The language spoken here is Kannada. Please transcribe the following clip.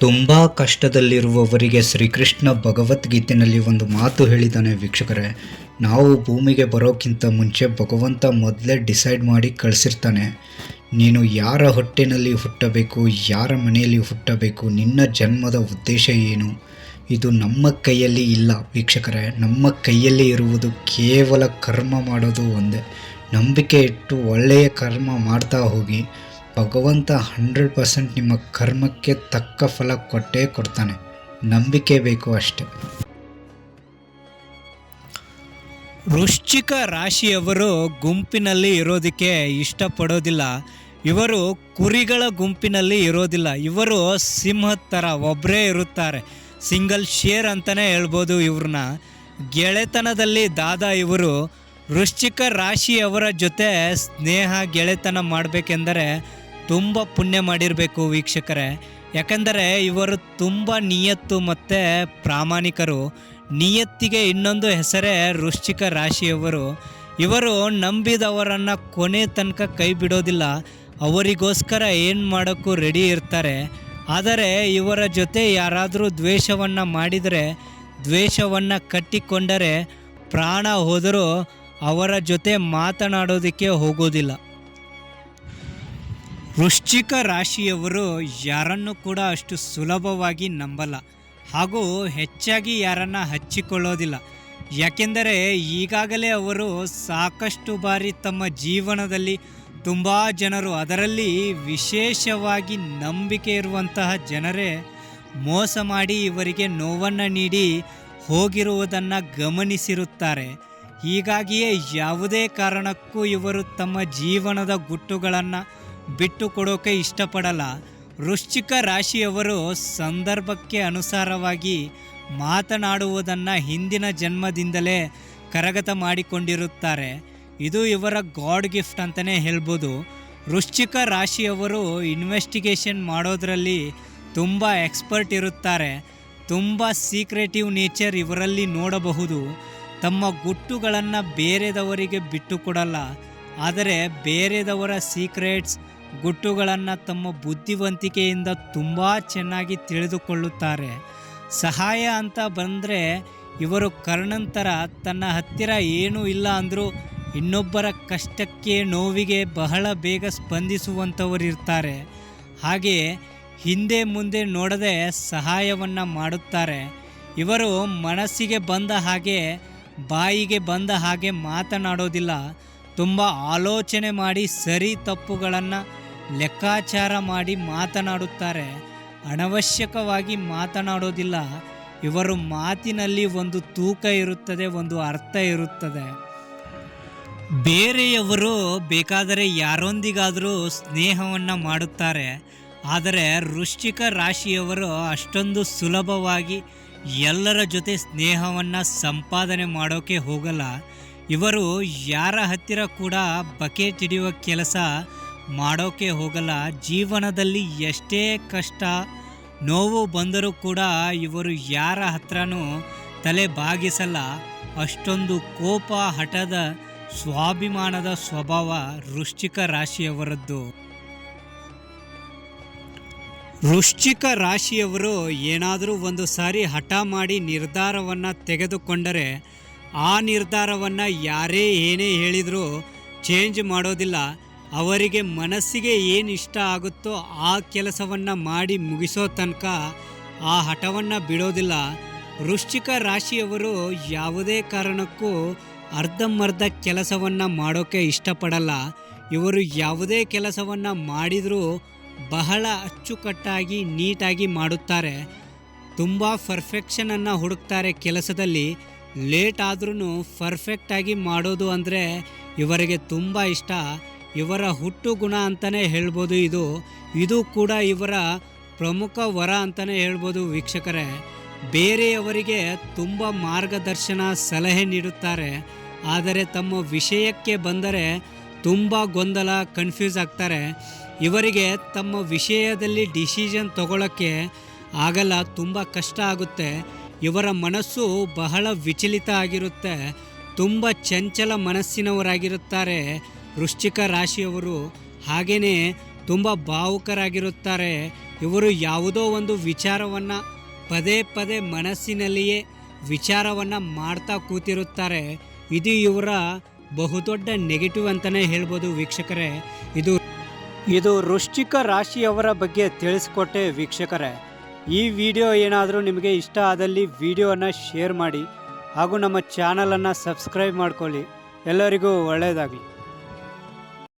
ತುಂಬ ಕಷ್ಟದಲ್ಲಿರುವವರಿಗೆ ಶ್ರೀಕೃಷ್ಣ ಭಗವದ್ಗೀತೆಯಲ್ಲಿ ಒಂದು ಮಾತು ಹೇಳಿದ್ದಾನೆ ವೀಕ್ಷಕರೇ. ನಾವು ಭೂಮಿಗೆ ಬರೋಕ್ಕಿಂತ ಮುಂಚೆ ಭಗವಂತ ಮೊದಲೇ ಡಿಸೈಡ್ ಮಾಡಿ ಕಳಿಸಿರ್ತಾನೆ. ನೀನು ಯಾರ ಹೊಟ್ಟೆನಲ್ಲಿ ಹುಟ್ಟಬೇಕು, ಯಾರ ಮನೆಯಲ್ಲಿ ಹುಟ್ಟಬೇಕು, ನಿನ್ನ ಜನ್ಮದ ಉದ್ದೇಶ ಏನು? ಇದು ನಮ್ಮ ಕೈಯಲ್ಲಿ ಇಲ್ಲ ವೀಕ್ಷಕರೇ. ನಮ್ಮ ಕೈಯಲ್ಲಿ ಇರುವುದು ಕೇವಲ ಕರ್ಮ ಮಾಡೋದು ಒಂದೇ. ನಂಬಿಕೆ ಇಟ್ಟು ಒಳ್ಳೆಯ ಕರ್ಮ ಮಾಡ್ತಾ ಹೋಗಿ. ಭಗವಂತ ಹಂಡ್ರೆಡ್ ಪರ್ಸೆಂಟ್ ನಿಮ್ಮ ಕರ್ಮಕ್ಕೆ ತಕ್ಕ ಫಲ ಕೊಟ್ಟೇ ಕೊಡ್ತಾನೆ. ನಂಬಿಕೆ ಬೇಕು ಅಷ್ಟೆ. ವೃಶ್ಚಿಕ ರಾಶಿಯವರು ಗುಂಪಿನಲ್ಲಿ ಇರೋದಕ್ಕೆ ಇಷ್ಟಪಡೋದಿಲ್ಲ. ಇವರು ಕುರಿಗಳ ಗುಂಪಿನಲ್ಲಿ ಇರೋದಿಲ್ಲ. ಇವರು ಸಿಂಹದ ಥರ ಒಬ್ಬರೇ ಇರುತ್ತಾರೆ. ಸಿಂಗಲ್ ಶೇರ್ ಅಂತಲೇ ಹೇಳ್ಬೋದು ಇವ್ರನ್ನ. ಗೆಳೆತನದಲ್ಲಿ ದಾದಾ ಇವರು ವೃಶ್ಚಿಕ ರಾಶಿಯವರ ಜೊತೆ ಸ್ನೇಹ ಗೆಳೆತನ ಮಾಡಬೇಕೆಂದರೆ ತುಂಬ ಪುಣ್ಯ ಮಾಡಿರಬೇಕು ವೀಕ್ಷಕರೇ. ಯಾಕಂದರೆ ಇವರು ತುಂಬ ನಿಯತ್ತು ಮತ್ತು ಪ್ರಾಮಾಣಿಕರು. ನಿಯತ್ತಿಗೆ ಇನ್ನೊಂದು ಹೆಸರೇ ವೃಶ್ಚಿಕ ರಾಶಿಯವರು. ಇವರು ನಂಬಿದವರನ್ನು ಕೊನೆ ತನಕ ಕೈ ಬಿಡೋದಿಲ್ಲ. ಅವರಿಗೋಸ್ಕರ ಏನು ಮಾಡೋಕ್ಕೂ ರೆಡಿ ಇರ್ತಾರೆ. ಆದರೆ ಇವರ ಜೊತೆ ಯಾರಾದರೂ ದ್ವೇಷವನ್ನು ಮಾಡಿದರೆ, ದ್ವೇಷವನ್ನು ಕಟ್ಟಿಕೊಂಡರೆ ಪ್ರಾಣ ಹೋದರೂ ಅವರ ಜೊತೆ ಮಾತನಾಡೋದಕ್ಕೆ ಹೋಗೋದಿಲ್ಲ. ವೃಶ್ಚಿಕ ರಾಶಿಯವರು ಯಾರನ್ನು ಕೂಡ ಅಷ್ಟು ಸುಲಭವಾಗಿ ನಂಬಲ್ಲ. ಹಾಗೂ ಹೆಚ್ಚಾಗಿ ಯಾರನ್ನ ಹಚ್ಚಿಕೊಳ್ಳೋದಿಲ್ಲ. ಯಾಕೆಂದರೆ ಈಗಾಗಲೇ ಅವರು ಸಾಕಷ್ಟು ಬಾರಿ ತಮ್ಮ ಜೀವನದಲ್ಲಿ ತುಂಬ ಜನರು ಅದರಲ್ಲಿ ವಿಶೇಷವಾಗಿ ನಂಬಿಕೆ ಇರುವಂತಹ ಜನರೇ ಮೋಸ ಮಾಡಿ ಇವರಿಗೆ ನೋವನ್ನು ನೀಡಿ ಹೋಗಿರುವುದನ್ನು ಗಮನಿಸಿರುತ್ತಾರೆ. ಹೀಗಾಗಿಯೇ ಯಾವುದೇ ಕಾರಣಕ್ಕೂ ಇವರು ತಮ್ಮ ಜೀವನದ ಗುಟ್ಟುಗಳನ್ನು ಬಿಟ್ಟು ಕೊಡೋಕೆ ಇಷ್ಟಪಡಲ್ಲ. ವೃಶ್ಚಿಕ ರಾಶಿಯವರು ಸಂದರ್ಭಕ್ಕೆ ಅನುಸಾರವಾಗಿ ಮಾತನಾಡುವುದನ್ನು ಹಿಂದಿನ ಜನ್ಮದಿಂದಲೇ ಕರಗತ ಮಾಡಿಕೊಂಡಿರುತ್ತಾರೆ. ಇದು ಇವರ ಗಾಡ್ ಗಿಫ್ಟ್ ಅಂತಲೇ ಹೇಳ್ಬೋದು. ವೃಶ್ಚಿಕ ರಾಶಿಯವರು ಇನ್ವೆಸ್ಟಿಗೇಷನ್ ಮಾಡೋದರಲ್ಲಿ ತುಂಬ ಎಕ್ಸ್ಪರ್ಟ್ ಇರುತ್ತಾರೆ. ತುಂಬ ಸೀಕ್ರೆಟಿವ್ ನೇಚರ್ ಇವರಲ್ಲಿ ನೋಡಬಹುದು. ತಮ್ಮ ಗುಟ್ಟುಗಳನ್ನು ಬೇರೆದವರಿಗೆ ಬಿಟ್ಟುಕೊಡಲ್ಲ. ಆದರೆ ಬೇರೆದವರ ಸೀಕ್ರೆಟ್ಸ್ ಗುಟ್ಟುಗಳನ್ನು ತಮ್ಮ ಬುದ್ಧಿವಂತಿಕೆಯಿಂದ ತುಂಬ ಚೆನ್ನಾಗಿ ತಿಳಿದುಕೊಳ್ಳುತ್ತಾರೆ. ಸಹಾಯ ಅಂತ ಬಂದರೆ ಇವರು ಕರ್ಣಂತರ ತನ್ನ ಹತ್ತಿರ ಏನೂ ಇಲ್ಲ ಅಂದರೂ ಇನ್ನೊಬ್ಬರ ಕಷ್ಟಕ್ಕೆ ನೋವಿಗೆ ಬಹಳ ಬೇಗ ಸ್ಪಂದಿಸುವಂಥವರಿರ್ತಾರೆ ಹಾಗೆ ಹಿಂದೆ ಮುಂದೆ ನೋಡದೆ ಸಹಾಯವನ್ನು ಮಾಡುತ್ತಾರೆ. ಇವರು ಮನಸ್ಸಿಗೆ ಬಂದ ಹಾಗೆ ಬಾಯಿಗೆ ಬಂದ ಹಾಗೆ ಮಾತನಾಡೋದಿಲ್ಲ. ತುಂಬ ಆಲೋಚನೆ ಮಾಡಿ ಸರಿ ತಪ್ಪುಗಳನ್ನು ಲೆಕ್ಕಾಚಾರ ಮಾಡಿ ಮಾತನಾಡುತ್ತಾರೆ. ಅನವಶ್ಯಕವಾಗಿ ಮಾತನಾಡೋದಿಲ್ಲ. ಇವರು ಮಾತಿನಲ್ಲಿ ಒಂದು ತೂಕ ಇರುತ್ತದೆ, ಒಂದು ಅರ್ಥ ಇರುತ್ತದೆ. ಬೇರೆಯವರು ಬೇಕಾದರೆ ಯಾರೊಂದಿಗಾದರೂ ಸ್ನೇಹವನ್ನು ಮಾಡುತ್ತಾರೆ. ಆದರೆ ವೃಶ್ಚಿಕ ರಾಶಿಯವರು ಅಷ್ಟೊಂದು ಸುಲಭವಾಗಿ ಎಲ್ಲರ ಜೊತೆ ಸ್ನೇಹವನ್ನು ಸಂಪಾದನೆ ಮಾಡೋಕೆ ಹೋಗಲ್ಲ. ಇವರು ಯಾರ ಹತ್ತಿರ ಕೂಡ ಬಕೆಟ್ ಹಿಡಿಯುವ ಕೆಲಸ ಮಾಡೋಕ್ಕೆ ಹೋಗಲ್ಲ. ಜೀವನದಲ್ಲಿ ಎಷ್ಟೇ ಕಷ್ಟ, ನೋವು ಬಂದರೂ ಕೂಡ ಇವರು ಯಾರ ಹತ್ರನೂ ತಲೆ ಬಾಗಿಸಲ್ಲ. ಅಷ್ಟೊಂದು ಕೋಪ, ಹಠದ ಸ್ವಾಭಿಮಾನದ ಸ್ವಭಾವ ವೃಶ್ಚಿಕ ರಾಶಿಯವರದ್ದು. ವೃಶ್ಚಿಕ ರಾಶಿಯವರು ಏನಾದರೂ ಒಂದು ಸಾರಿ ಹಠ ಮಾಡಿ ನಿರ್ಧಾರವನ್ನು ತೆಗೆದುಕೊಂಡರೆ ಆ ನಿರ್ಧಾರವನ್ನು ಯಾರೇ ಏನೇ ಹೇಳಿದರೂ ಚೇಂಜ್ ಮಾಡೋದಿಲ್ಲ. ಅವರಿಗೆ ಮನಸ್ಸಿಗೆ ಏನು ಇಷ್ಟ ಆಗುತ್ತೋ ಆ ಕೆಲಸವನ್ನು ಮಾಡಿ ಮುಗಿಸೋ ತನಕ ಆ ಹಠವನ್ನು ಬಿಡೋದಿಲ್ಲ. ವೃಶ್ಚಿಕ ರಾಶಿಯವರು ಯಾವುದೇ ಕಾರಣಕ್ಕೂ ಅರ್ಧಂಬರ್ಧ ಕೆಲಸವನ್ನು ಮಾಡೋಕ್ಕೆ ಇಷ್ಟಪಡಲ್ಲ. ಇವರು ಯಾವುದೇ ಕೆಲಸವನ್ನು ಮಾಡಿದರೂ ಬಹಳ ಅಚ್ಚುಕಟ್ಟಾಗಿ, ನೀಟಾಗಿ ಮಾಡುತ್ತಾರೆ. ತುಂಬ ಪರ್ಫೆಕ್ಷನನ್ನು ಹುಡುಕ್ತಾರೆ ಕೆಲಸದಲ್ಲಿ. ಲೇಟ್ ಆದ್ರೂ ಪರ್ಫೆಕ್ಟಾಗಿ ಮಾಡೋದು ಅಂದರೆ ಇವರಿಗೆ ತುಂಬ ಇಷ್ಟ. ಇವರ ಹುಟ್ಟು ಗುಣ ಅಂತಲೇ ಹೇಳ್ಬೋದು ಇದು. ಇದು ಕೂಡ ಇವರ ಪ್ರಮುಖ ವರ ಅಂತಲೇ ಹೇಳ್ಬೋದು ವೀಕ್ಷಕರೇ. ಬೇರೆಯವರಿಗೆ ತುಂಬ ಮಾರ್ಗದರ್ಶನ, ಸಲಹೆ ನೀಡುತ್ತಾರೆ. ಆದರೆ ತಮ್ಮ ವಿಷಯಕ್ಕೆ ಬಂದರೆ ತುಂಬ ಗೊಂದಲ ಕನ್ಫ್ಯೂಸ್ ಆಗ್ತಾರೆ. ಇವರಿಗೆ ತಮ್ಮ ವಿಷಯದಲ್ಲಿ ಡಿಸಿಷನ್ ತಗೊಳ್ಳೋಕ್ಕೆ ಆಗಲ್ಲ, ತುಂಬ ಕಷ್ಟ ಆಗುತ್ತೆ. ಇವರ ಮನಸ್ಸು ಬಹಳ ವಿಚಲಿತ ಆಗಿರುತ್ತೆ, ತುಂಬ ಚಂಚಲ ಮನಸ್ಸಿನವರಾಗಿರುತ್ತಾರೆ. ವೃಶ್ಚಿಕ ರಾಶಿಯವರು ಹಾಗೆಯೇ ತುಂಬ ಭಾವುಕರಾಗಿರುತ್ತಾರೆ. ಇವರು ಯಾವುದೋ ಒಂದು ವಿಚಾರವನ್ನು ಪದೇ ಪದೇ ಮನಸ್ಸಿನಲ್ಲಿಯೇ ವಿಚಾರವನ್ನು ಮಾಡ್ತಾ ಕೂತಿರುತ್ತಾರೆ. ಇದು ಇವರ ಬಹುದೊಡ್ಡ ನೆಗೆಟಿವ್ ಅಂತಲೇ ಹೇಳ್ಬೋದು ವೀಕ್ಷಕರೇ. ಇದು ಇದು ವೃಶ್ಚಿಕ ರಾಶಿಯವರ ಬಗ್ಗೆ ತಿಳಿಸ್ಕೊಟ್ಟೆ ವೀಕ್ಷಕರೇ. ಈ ವಿಡಿಯೋ ಏನಾದರೂ ನಿಮಗೆ ಇಷ್ಟ ಆದಲ್ಲಿ ವಿಡಿಯೋನ ಶೇರ್ ಮಾಡಿ ಹಾಗೂ ನಮ್ಮ ಚಾನಲನ್ನು ಸಬ್ಸ್ಕ್ರೈಬ್ ಮಾಡ್ಕೊಳ್ಳಿ. ಎಲ್ಲರಿಗೂ ಒಳ್ಳೆಯದಾಗಲಿ.